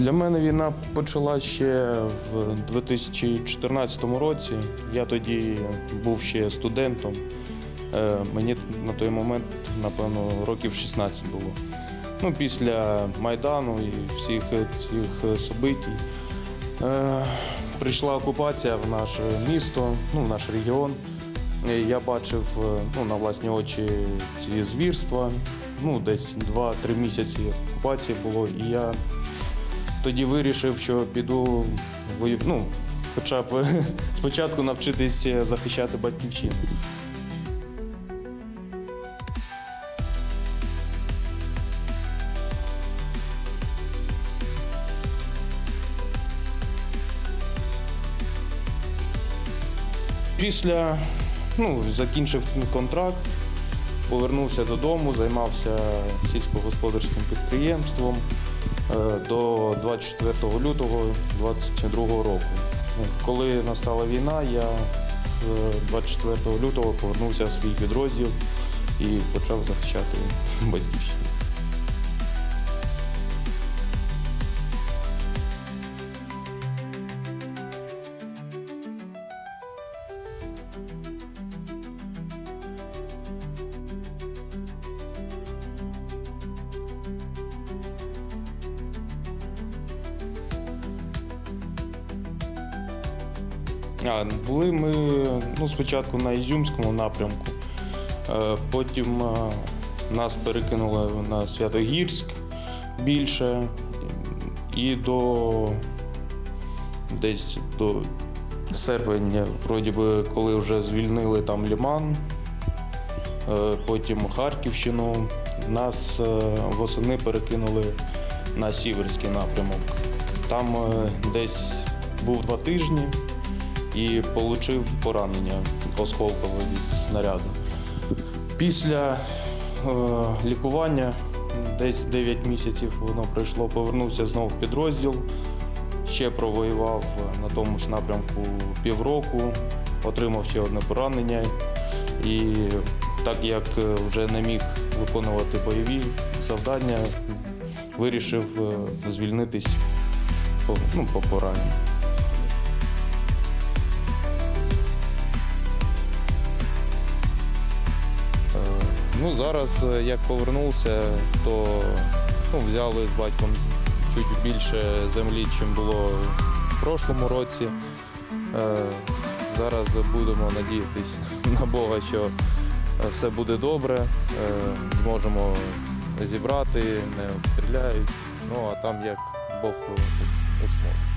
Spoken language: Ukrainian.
Для мене війна почала ще в 2014 році. Я тоді був ще студентом. Е, Мені на той момент, напевно, років 16 було. Ну, після Майдану і всіх цих событій е, прийшла окупація в наше місто, ну, в наш регіон. Е, Я бачив ну, на власні очі ці звірства. Ну, десь 2-3 місяці окупації було, і я тоді вирішив, що піду вою- ну, хоча б спочатку навчитись захищати батьківщину. Після ну, закінчив контракт, повернувся додому, займався сільськогосподарським підприємством е, до 24 лютого 2022 року. Ну, Коли настала війна, я е, 24 лютого повернувся в свій підрозділ і почав захищати батьківщину. А, були ми ну, спочатку на Ізюмському напрямку, е, потім е, нас перекинули на Святогірськ більше і до десь до серпня, вроді би, коли вже звільнили там Ліман, е, потім Харківщину, нас восени перекинули на Сіверський напрямок. Там десь був два тижні і отримав поранення осколкове від снаряду. Після е, лікування десь 9 місяців воно пройшло, повернувся знову в підрозділ. Ще провоював на тому ж напрямку півроку, отримав ще одне поранення. І так як е, вже не міг виконувати бойові завдання, вирішив е, звільнитись ну, по пораненню. Ну, зараз, е, як повернувся, то ну, взяли з батьком чуть більше землі, ніж було в прошлому році. Е, Зараз будемо надіятися на Бога, що все буде добре, е, зможемо зібрати, не обстріляють. Ну а там як Бог усмотрить.